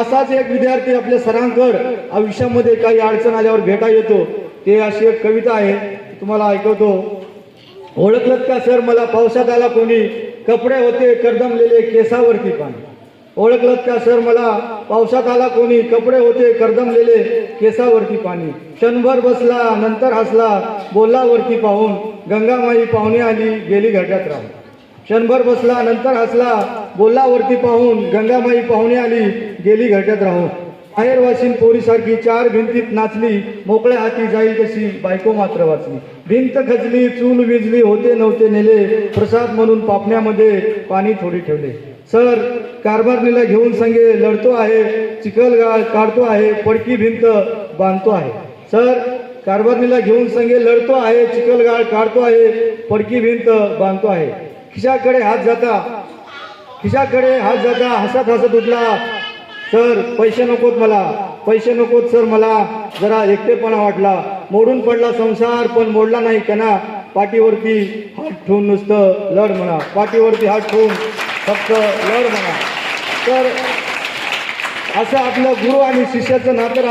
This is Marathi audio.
असाच एक विद्यार्थी आपल्या सरांकड आयुष्यामध्ये काही अडचण आल्यावर भेटा येतो. ते अशी एक कविता आहे तुम्हाला ऐकवतो. ओळखलत का सर मला? पावसात आला कोणी? कपडे होते करदमलेले केसावरती पाणी. ओळखलत का सर मला? पावसात आला कोणी? कपडे होते करदमलेले केसावरती पाणी. क्षणभर बसला नंतर हसला बोलावरती पाहून गंगामाई पाहुणे आली गेली घटात राहून. क्षणभर बसला नंतर हसला. बोलला वरती पाहून गंगामाई पाहुणे आली गेली घरट्यात राहून. बाहेर वाशीन पोरीसारखी चार भिंतीत नाचली मोकळ्या हाती जाईल कशी बायको मात्र वाचली. भिंत खचली चूल विजली होते नव्हते नेले. प्रसाद म्हणून पापण्यामध्ये पाणी थोडी ठेवले. सर कारभारणीला घेऊन संगे लढतो आहे चिखलगाळ काढतो आहे पडकी भिंत बांधतो आहे. सर कारभारणीला घेऊन संगे लढतो आहे चिखलगाळ काढतो आहे पडकी भिंत बांधतो आहे. खिशाकडे हात जाता. खिशाकडे हात जाता हसत हसत उठला. सर पैसे नकोत मला. पैसे नकोत सर मला. जरा एकटेपणा वाटला. मोडून पडला संसार पण मोडला नाही त्यांना पाठीवरती हात ठेवून नुसतं लढ म्हणा. पाठीवरती हात ठेवून फक्त लढ म्हणा. तर असं आपलं गुरु आणि शिष्याचं नातं